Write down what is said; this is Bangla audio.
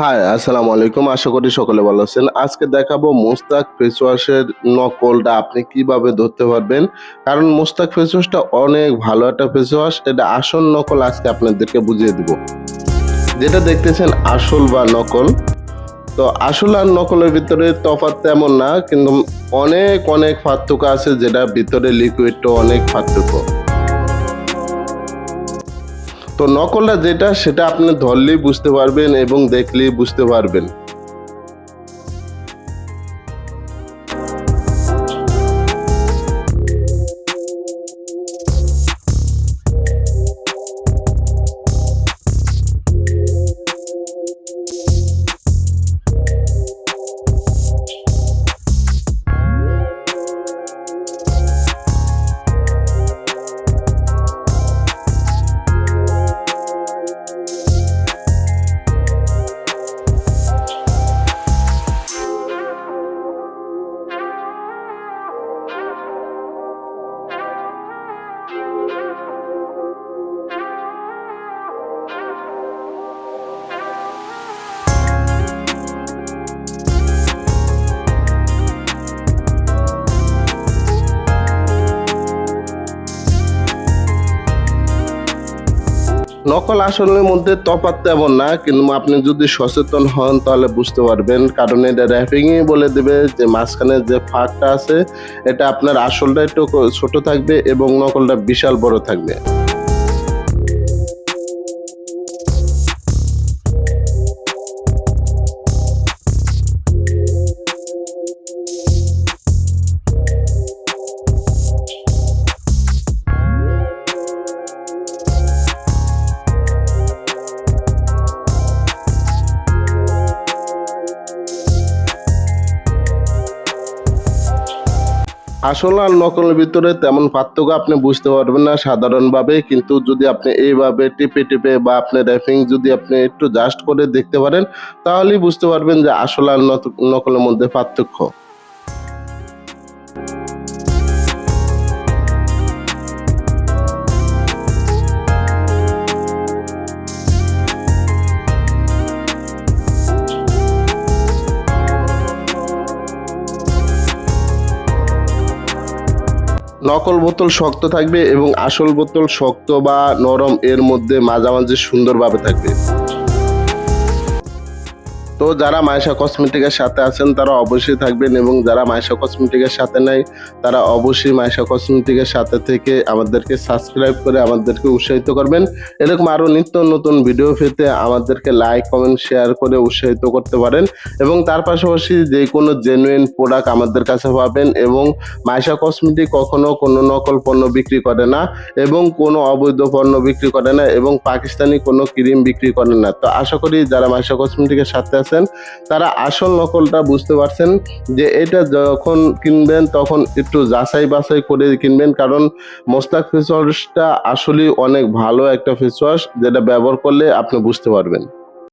হাই আসসালামু আলাইকুম আশা করি সকলে ভালো আছেন। আজকে দেখাবো মোস্তাক ফেস ওয়াশের নকলটা আপনি কীভাবে ধরতে পারবেন। কারণ মোস্তাক ফেস ওয়াশটা অনেক ভালো একটা ফেস ওয়াশ এটা আসল নকল আজকে আপনাদেরকে বুঝিয়ে দিব। যেটা দেখতেছেন আসল বা নকল। তো আসল আর নকলের ভিতরে তফাৎ তেমন না, কিন্তু অনেক অনেক পার্থক্য আছে যেটা ভিতরে লিকুইডটা অনেক পার্থক্য। তো নকলটা যেটা সেটা আপনি ধরলেই বুঝতে পারবেন এবং দেখলেই বুঝতে পারবেন। নকল আসলের মধ্যে তফাৎ তেমন না, কিন্তু আপনি যদি সচেতন হন তাহলে বুঝতে পারবেন, কারণ এটা র্যাপিংই বলে দেবে যে মাঝখানে যে ফাঁকটা আছে, এটা আপনার আসলটা একটু ছোট থাকবে এবং নকলটা বিশাল বড় থাকবে। আসল আর নকলের ভিতরে তেমন পার্থক্য আপনি বুঝতে পারবেন না সাধারণভাবে, কিন্তু যদি আপনি এইভাবে টিপে টিপে বা আপনি র্যাপিং যদি আপনি একটু জাস্ট করে দেখতে পারেন, তাহলেই বুঝতে পারবেন যে আসল আর নকলের মধ্যে পার্থক্য। নকল বোতল শক্ত থাকবে এবং আসল বোতল শক্ত বা নরম এর মধ্যে মাঝামাঝি সুন্দরভাবে থাকবে। তো যারা মাইশা কসমেটিকের সাথে আছেন, তারা অবশ্যই থাকবেন এবং যারা মাইশা কসমেটিকের সাথে নাই, তারা অবশ্যই মাইশা কসমেটিকের সাথে থেকে আমাদেরকে সাবস্ক্রাইব করে আমাদেরকে উৎসাহিত করবেন। এরকম আরও নিত্য নতুন ভিডিও পেতে আমাদেরকে লাইক কমেন্ট শেয়ার করে উৎসাহিত করতে পারেন এবং তার পাশাপাশি যে কোনো জেনুইন প্রোডাক্ট আমাদের কাছে পাবেন এবং মাইশা কসমেটিক কখনো কোনো নকল পণ্য বিক্রি করে না এবং কোনো অবৈধ পণ্য বিক্রি করে না এবং পাকিস্তানি কোনো ক্রিম বিক্রি করে না। তো আশা করি যারা মাইশা কসমেটিকের সাথে আছেন তারা আসল নকলটা বুঝতে পারছেন যে এটা যখন কিনবেন তখন একটু যাচাই বাছাই করে কিনবেন, কারণ মোস্তাক ফেস ওয়াশটা আসলেই অনেক ভালো একটা ফেসওয়াশ যেটা ব্যবহার করলে আপনি বুঝতে পারবেন।